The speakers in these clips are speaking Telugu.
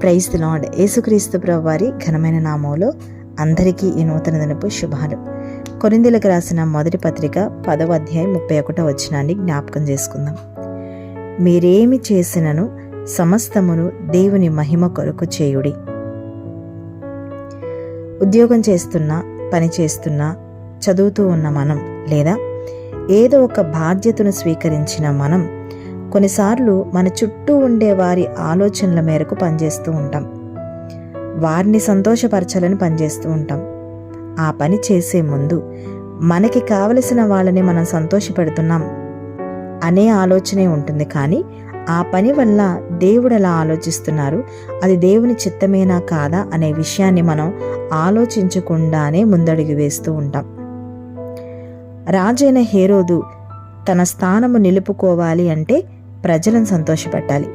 Praise the lord. యేసుక్రీస్తు ప్రభు వారి ఘనమైన నామంలో అందరికీ ఈ నూతన దినపు శుభాలు. కొరిందీలకు రాసిన మొదటి పత్రిక పదవ అధ్యాయం ముప్పై ఒకటో వచనాన్ని జ్ఞాపకం చేసుకుందాం. మీరేమి చేసినను సమస్తమును దేవుని మహిమ కొరకు చేయుడి. ఉద్యోగం చేస్తున్నా పని చేస్తున్నా చదువుతూ ఉన్న మనం లేదా ఏదో ఒక బాధ్యతను స్వీకరించిన మనం కొన్నిసార్లు మన చుట్టూ ఉండే వారి ఆలోచనల మేరకు పనిచేస్తూ ఉంటాం. వారిని సంతోషపరచాలని పనిచేస్తూ ఉంటాం. ఆ పని చేసే ముందు మనకి కావలసిన వాళ్ళని మనం సంతోషపెడుతున్నాం అనే ఆలోచనే ఉంటుంది. కానీ ఆ పని వల్ల దేవుడు ఎలా ఆలోచిస్తున్నారు? అది దేవుని చిత్తమేనా కాదా? అనే విషయాన్ని మనం ఆలోచించకుండానే ముందడుగు వేస్తూ ఉంటాం. రాజైన హేరోదు తన స్థానము నిలుపుకోవాలి అంటే ప్రజలను సంతోషపెట్టాలి.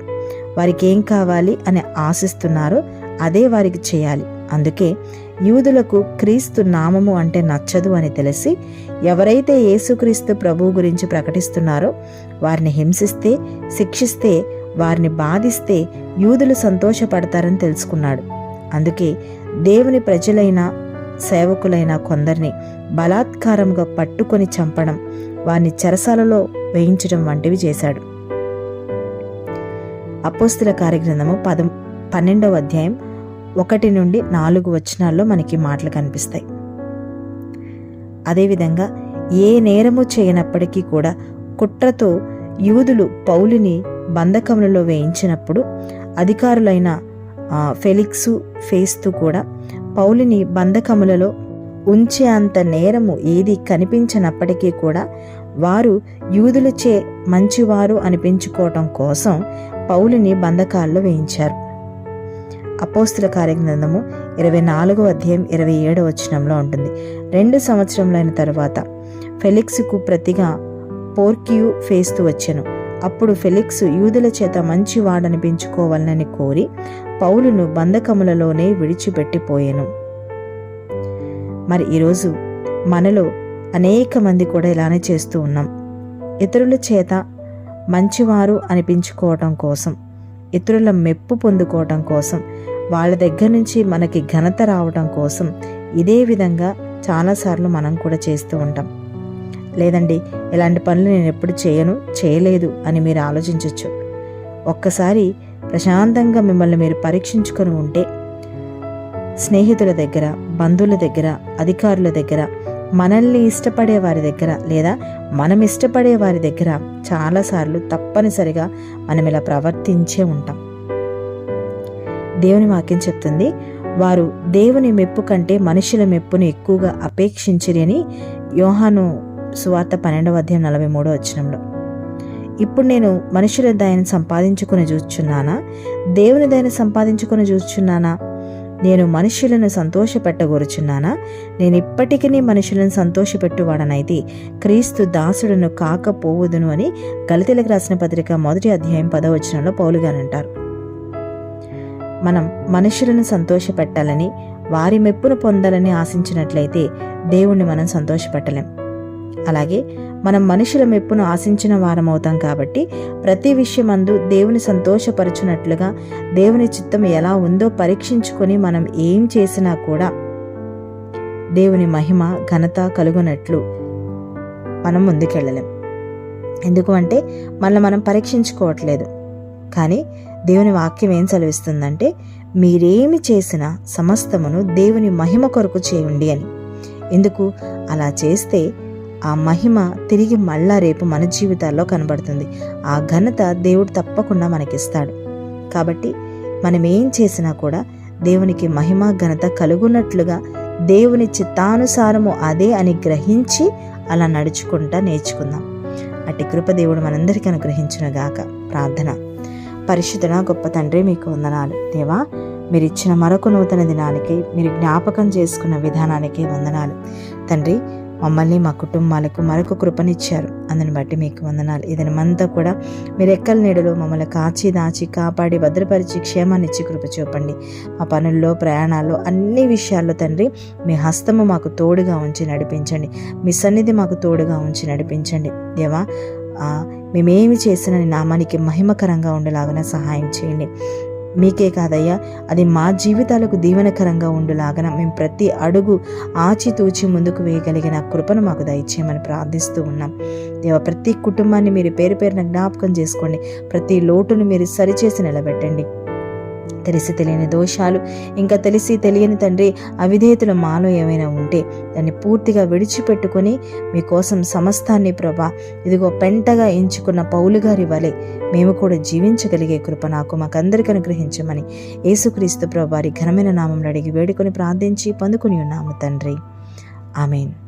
వారికి ఏం కావాలి అని ఆశిస్తున్నారో అదే వారికి చేయాలి. అందుకే యూదులకు క్రీస్తు నామము అంటే నచ్చదు అని తెలిసి ఎవరైతే యేసుక్రీస్తు ప్రభువు గురించి ప్రకటిస్తున్నారో వారిని హింసిస్తే శిక్షిస్తే వారిని బాధిస్తే యూదులు సంతోషపడతారని తెలుసుకున్నాడు. అందుకే దేవుని ప్రజలైన సేవకులైన కొందరిని బలాత్కారంగా పట్టుకొని చంపడం వారిని చెరసాలలో వేయించడం వంటివి చేశాడు. అపోస్తుల కార్యగ్రంథము పదం పన్నెండవ అధ్యాయం ఒకటి నుండి నాలుగు వచనాల్లో మనకి మాటలు కనిపిస్తాయి. అదేవిధంగా ఏ నేరము చేయనప్పటికీ కూడా కుట్రతో యూదులు పౌలుని బంధకములలో వేయించినప్పుడు అధికారులైన ఫెలిక్సు ఫేస్తు కూడా పౌలుని బంధకములలో ఉంచే అంత నేరము ఏది కనిపించినప్పటికీ కూడా వారు యూదులచే మంచివారు అనిపించుకోవటం కోసం పౌలుని బంధకాల్లో వేయించారు. అపోస్తుల కార్యగ్రంథము ఇరవై నాలుగో అధ్యాయం ఇరవై ఏడో వచనంలో ఉంటుంది. రెండు సంవత్సరములైన తరువాత ఫెలిక్స్కు ప్రతిగా పోర్కియు ఫేస్తూ వచ్చెను. అప్పుడు ఫెలిక్స్ యూదుల చేత మంచి వాడనిపించుకోవాలని కోరి పౌలును బంధకములలోనే విడిచిపెట్టిపోయెను. మరి ఈరోజు మనలో అనేక మంది కూడా ఇలానే చేస్తూ ఉన్నాం. ఇతరుల చేత మంచివారు అనిపించుకోవటం కోసం ఇతరుల మెప్పు పొందుకోవటం కోసం వాళ్ళ దగ్గర నుంచి మనకి ఘనత రావటం కోసం ఇదే విధంగా చాలాసార్లు మనం కూడా చేస్తూ ఉంటాం. లేదండి ఇలాంటి పనులు నేను ఎప్పుడు చేయను చేయలేదు అని మీరు ఆలోచించవచ్చు ఒక్కసారి ప్రశాంతంగా మిమ్మల్ని మీరు పరీక్షించుకొని ఉంటే స్నేహితుల దగ్గర బంధువుల దగ్గర అధికారుల దగ్గర మనల్ని ఇష్టపడే వారి దగ్గర లేదా మనం ఇష్టపడే వారి దగ్గర చాలాసార్లు తప్పనిసరిగా మనం ఇలా ప్రవర్తించే ఉంటాం. దేవుని వాక్యం చెప్తుంది వారు దేవుని మెప్పు కంటే మనుషుల మెప్పును ఎక్కువగా అపేక్షించిరని అని యోహాను సువార్త పన్నెండవ అధ్యాయం నలభై మూడో వచ్చినంలో ఇప్పుడు నేను మనుషుల దయని సంపాదించుకుని చూచున్నానా? దేవుని దయని సంపాదించుకుని చూచున్నానా? నేను మనుషులను సంతోషపెట్టగోరుచున్నానా? నేను ఇప్పటికీ మనుషులను సంతోషపెట్టువాడనైతే క్రీస్తు దాసుడును కాకపోవుదును అని గలితెలకు రాసిన పత్రిక మొదటి అధ్యాయం పదవచనంలో పౌలుగానంటారు మనం మనుషులను సంతోషపెట్టాలని వారి మెప్పును పొందాలని ఆశించినట్లయితే దేవుణ్ణి మనం సంతోషపెట్టలేం. అలాగే మనం మనుషుల మెప్పును ఆశించిన వారం అవుతాం కాబట్టి ప్రతి విషయమందు దేవుని సంతోషపరచునట్లుగా దేవుని చిత్తం ఎలా ఉందో పరీక్షించుకొని మనం ఏం చేసినా కూడా దేవుని మహిమ ఘనత కలుగునట్లు మనం ముందుకెళ్ళలేం. ఎందుకు అంటే మనల్ని మనం పరీక్షించుకోవట్లేదు. కానీ దేవుని వాక్యం ఏం సెలవిస్తుందంటే మీరేమి చేసినా సమస్తమును దేవుని మహిమ కొరకు చేయండి అని. ఎందుకు? అలా చేస్తే ఆ మహిమ తిరిగి మళ్ళా రేపు మన జీవితాల్లో కనబడుతుంది. ఆ ఘనత దేవుడు తప్పకుండా మనకిస్తాడు. కాబట్టి మనం ఏం చేసినా కూడా దేవునికి మహిమ ఘనత కలుగునట్లుగా దేవుని చిత్తానుసారము అదే అని గ్రహించి అలా నడుచుకుంటా నేర్చుకుందాం. అటు కృపదేవుడు మనందరికీ అనుగ్రహించిన గాక. ప్రార్థన. పరిశుద్ధన గొప్ప తండ్రి మీకు వందనాలు. దేవా మీరు ఇచ్చిన మరొక నూతన దినానికి మీరు జ్ఞాపకం చేసుకున్న విధానానికి వందనాలు. తండ్రి మమ్మల్ని మా కుటుంబాలకు మరొక కృపనిచ్చారు. అందుని బట్టి మీకు వందనాలు. ఇది మంతా కూడా మీరు ఎక్కల నీడలో మమ్మల్ని కాచి దాచి కాపాడి భద్రపరిచి క్షేమాన్నిచ్చి కృప చూపండి. మా పనుల్లో ప్రయాణాల్లో అన్ని విషయాల్లో తండ్రి మీ హస్తము మాకు తోడుగా ఉంచి నడిపించండి. మీ సన్నిధి మాకు తోడుగా ఉంచి నడిపించండి. దేవా మేమేమి చేసినా నామానికి మహిమకరంగా ఉండేలాగా సహాయం చేయండి. మీకే కాదయ్యా. అది మా జీవితాలకు దీవెనకరంగా ఉండులాగన మేము ప్రతి అడుగు ఆచితూచి ముందుకు వేయగలిగిన కృపను మాకు దయచేయమని ప్రార్థిస్తూ ఉన్నాం. దేవ ప్రతి కుటుంబాన్ని మీరు పేరు పేరున జ్ఞాపకం చేసుకోండి. ప్రతి లోటును మీరు సరిచేసి నిలబెట్టండి. తెలిసి తెలియని దోషాలు ఇంకా తెలిసి తెలియని తండ్రి అవిధేయతలు మాలో ఏమైనా ఉంటే దాన్ని పూర్తిగా విడిచిపెట్టుకొని మీకోసం సమస్తాన్ని ప్రభా ఇదిగో పెంటగా ఎంచుకున్న పౌలు గారి వలె మేము కూడా జీవించగలిగే కృప నాకు మాకందరికీ అనుగ్రహించమని యేసుక్రీస్తు ప్రభారి ఘనమైన నామం అడిగి వేడుకొని ప్రార్థించి పొందుకుని ఉన్నాము తండ్రి. ఆమెన్.